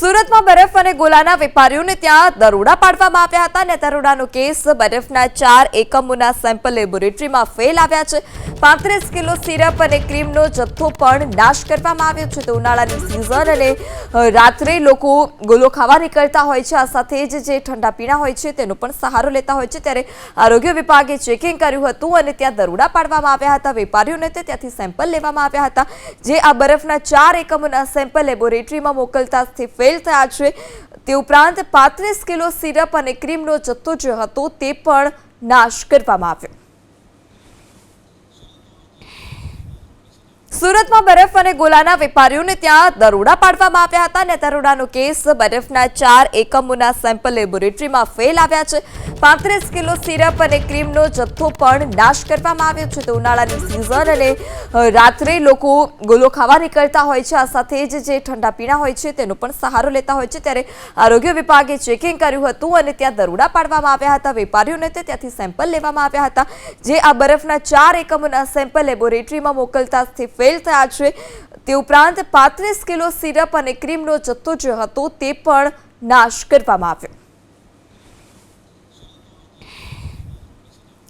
સુરતમાં બરફ અને ગોલાના વેપારીઓને ત્યાં દરોડા પાડવામાં આવ્યા હતા અને દરોડાનો કેસ બરફના ચાર એકમોના સેમ્પલ લેબોરેટરીમાં ફેલ આવ્યા છે. પાંત્રીસ કિલો સિરપ અને ક્રીમનો જથ્થો પણ નાશ કરવામાં આવ્યો છે. તો ઉનાળાની સિઝન અને રાત્રે લોકો ગોલો ખાવા નીકળતા હોય છે. આ સાથે જ જે ઠંડા પીણા હોય છે તેનો પણ સહારો લેતા હોય છે. ત્યારે આરોગ્ય વિભાગે ચેકિંગ કર્યું હતું અને ત્યાં દરોડા પાડવામાં આવ્યા હતા. વેપારીઓને તે ત્યાંથી સેમ્પલ લેવામાં આવ્યા હતા. જે આ બરફના ચાર એકમોના સેમ્પલ લેબોરેટરીમાં મોકલતાથી ફેલ થયા છે. તે ઉપરાંત પાંત્રીસ કિલો સિરપ અને ક્રીમનો જથ્થો જે હતો તે પણ નાશ કરવામાં આવ્યો. સુરતમાં બરફ અને ગોલાના વેપારીઓને ત્યાં દરોડા પાડવામાં આવ્યા હતા અને દરોડાનો કેસ બરફના ચાર એકમોના સેમ્પલ લેબોરેટરીમાં ફેલ આવ્યા છે. પાંત્રીસ કિલો સિરપ અને ક્રીમનો જથ્થો પણ નાશ કરવામાં આવ્યો છે. તો ઉનાળાની સિઝન અને રાત્રે લોકો ગોલો ખાવા નીકળતા હોય છે. આ સાથે જ જે ઠંડા પીણા હોય છે તેનો પણ સહારો લેતા હોય છે. ત્યારે આરોગ્ય વિભાગે ચેકિંગ કર્યું હતું અને ત્યાં દરોડા પાડવામાં આવ્યા હતા. વેપારીઓને તે ત્યાંથી સેમ્પલ લેવામાં આવ્યા હતા. જે આ બરફના ચાર એકમોના સેમ્પલ લેબોરેટરીમાં મોકલતાથી ફેલ થયા છે. તે ઉપરાંત પાંત્રીસ કિલો સિરપ અને ક્રીમનો જથ્થો જે હતો તે પણ નાશ કરવામાં આવ્યો.